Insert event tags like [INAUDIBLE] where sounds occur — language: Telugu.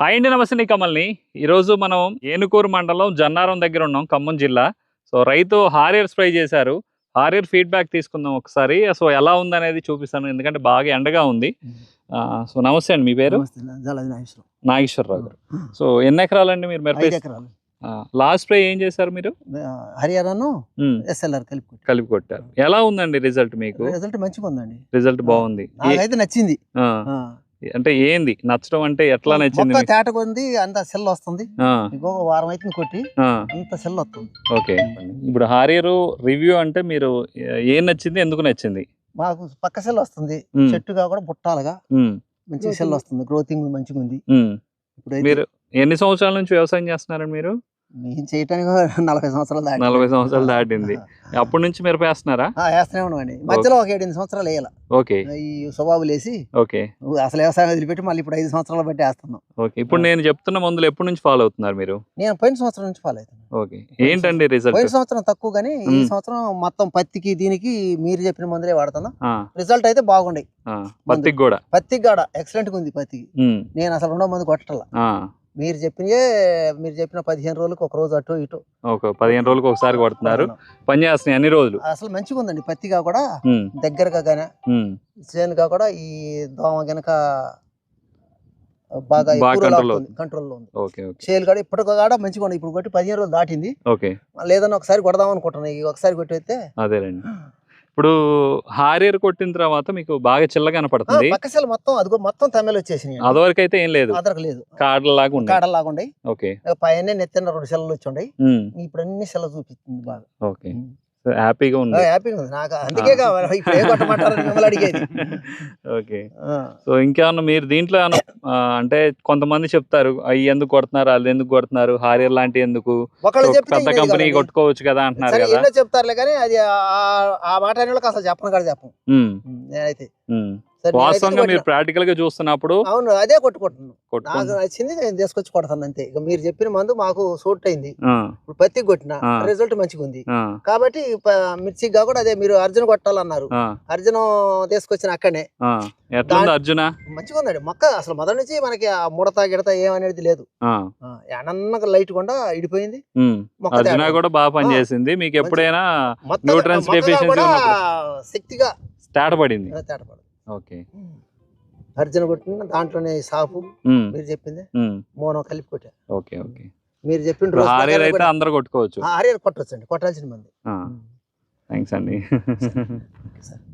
హాయ్ అండి నమస్తే నీ కమల్ని. ఈరోజు మనం ఏనుకూరు మండలం జన్నారం దగ్గర ఉన్నాం ఖమ్మం జిల్లా. సో రైతు హారియర్ స్ప్రే చేశారు. హారియర్ ఫీడ్బ్యాక్ తీసుకుందాం ఒకసారి. సో ఎలా ఉందనేది చూపిస్తాను ఎందుకంటే బాగా ఎండగా ఉంది. సో నమస్తే అండి మీ పేరు. నాగేశ్వరరావు. గారు. సో ఎన్ని ఎకరాలండి మీరు మిరప లాస్ట్ స్ప్రే ఏం చేశారు మీరు? హరియానాను ఉమ్, ఎస్ఎల్ఆర్ కలిపి. కలిపి కొట్టారు. ఎలా ఉందండి రిజల్ట్ మీకు? రిజల్ట్ మంచిగా ఉందండి రిజల్ట్ బాగుంది. నచ్చింది. అంటే ఏంది? నచ్చడం అంటే ఎట్లా నచ్చింది? తేటగా ఉంది అంత సెల్ వస్తుంది. ఇంకొక వారం అయితే కొట్టి. అంత సెల్ వస్తుంది. ఓకే. ఇప్పుడు హారియర్ రివ్యూ అంటే మీరు ఏ- నచ్చింది ఎందుకు నచ్చింది? మాకు పక్క సెల్ వస్తుంది. చెట్టుగా కూడా బుట్టాలుగా మంచి సెల్ వస్తుంది. గ్రోతింగ్ మంచిగా ఉంది. ఇప్పుడు మీరు ఎన్ని సంవత్సరాల నుంచి వ్యవసాయం చేస్తున్నారండి మీరు? మేము చేయటానికి నలభై సంవత్సరాలు దాటి నలభై సంవత్సరాలు దాటింది. అప్పటి నుంచి మీరు వేస్తున్నారా ఆ, వేస్తూనే ఉన్నామండి. మధ్యలో ఒక ఏడెనిమిది సంవత్సరాలు వేయాల. ఓకే. ఈ స్వభావాలు వేసి ఓకే. అసలు వ్యవసాయం వదిలిపెట్టి మళ్ళీ ఇప్పుడు ఐదు సంవత్సరాలు బట్టి వేస్తున్నాం. ఓకే. ఇప్పుడు నేను చెప్తున్న మందులు ఎప్పటి నుంచి ఫాలో అవుతున్నారు మీరు? నేను పోయిన సంవత్సరం నుంచి ఫాలో అవుతున్నాను. ఓకే. ఏంటండి రిజల్ట్ పోయిన సంవత్సరం తక్కువ కానీ ఈ. సంవత్సరం మొత్తం పత్తికి దీనికి మీరు చెప్పిన మందులే వాడుతున్నాం. రిజల్ట్ అయితే బాగుండే పత్తికి కూడా? పత్తికి కాడ. ఎక్సలెంట్గా ఉంది పత్తికి. నేను అసలు రెండో మంది కొట్టట్ల. ఆ, మీరు చెప్పినయే మీరు చెప్పిన పదిహేను రోజులకు ఒక రోజు అటు ఇటు. ఒక పదిహేను రోజులకు ఒకసారి కొడుతున్నారు. పని చేస్తున్నాయి అన్ని రోజులు? అసలు మంచిగా ఉందండి పత్తిగా కూడా దగ్గరగా గానే. చేనుగా కూడా ఈ దోమ గనక బాగా కంట్రోల్లో ఉంది. చేలు కూడా ఇప్పుడు కూడా మంచిగా ఉంది ఇప్పుడు కొట్టి పదిహేను రోజులు దాటింది. ఓకే. లేదన్నా ఒకసారి కొడదాం అనుకుంటున్నాను ఈ ఒకసారి కొట్టయితే అదేనండి ఇప్పుడు హారియర్ కొట్టిన తర్వాత మీకు బాగా చిల్లగా కనపడుతుంది. పక్క సెల్ మొత్తం అదిగో మొత్తం తమిళ వచ్చేసినాయి అదివరకు అయితే ఏం లేదు. అదరకు లేదు. కాడలాగా కాడలాగా ఉండయి ఓకే. పైన నెత్తిన రెండు సెల్లు వచ్చి ఇప్పుడు అన్ని సెల్ల చూపిస్తుంది బాగా. ఓకే. హ్యాపీగా ఉంది. హ్యాపీగా ఉంది. నాకు అందుకే కావాలి. ఇప్పుడు ఏ కొట్టమంటారని మిమ్మల్ని అడిగేది. ఓకే. సో ఇంకేమన్నా మీరు దీంట్లో అంటే కొంతమంది చెప్తారు అవి ఎందుకు కొడుతున్నారు అది ఎందుకు కొడుతున్నారు హారియర్ లాంటి ఎందుకు? పెద్ద కంపెనీ. కొట్టుకోవచ్చు కదా అంటున్నారు కదా. చెప్తారులే కానీ అది ఆ- మాట అసలు చెప్పను ఉమ్. సరే, నేనైతే. వాస్తవంగా మీరు. ప్రాక్టికల్గా చూస్తున్నప్పుడు అవును అదే కొట్టుకుంటున్నాను. నాకు నచ్చింది నేను తీసుకొచ్చి కొడతాను అంతే. ఇక మీరు చెప్పిన మందు మాకు సూట్ అయింది. ఇప్పుడు పత్తి కొట్టిన. రిజల్ట్ మంచిగా ఉంది. కాబట్టి మిర్చిగా కూడా అదే మీరు అర్జున్ కొట్టాలన్నారు. అర్జున్ తీసుకొచ్చిన అక్కడనే. అర్జున? మంచిగా ఉందండి. మొక్క అసలు మొదటి నుంచి మనకి ఆ ముడత గిడత ఏమనేది లేదు. ఎనన్నగా లైట్ కూడా ఇడిపోయింది. అర్జున. కూడా బాగా. పనిచేసింది మీకు ఎప్పుడైనా. శక్తిగా తేట పడింది తేటపడదు. ఓకే. అర్జున కొట్టిన దాంట్లోనే సాపు మీరు చెప్పింది. మోనం కలిపి కొట్టా ఓకే ఓకే. మీరు రోజు హారియర్ అయితే అందరు కొట్టుకోవచ్చు. హారియర్ కొట్టొచ్చండి కొట్టాల్సిన మంది. థ్యాంక్స్ అండి. సరే. [LAUGHS]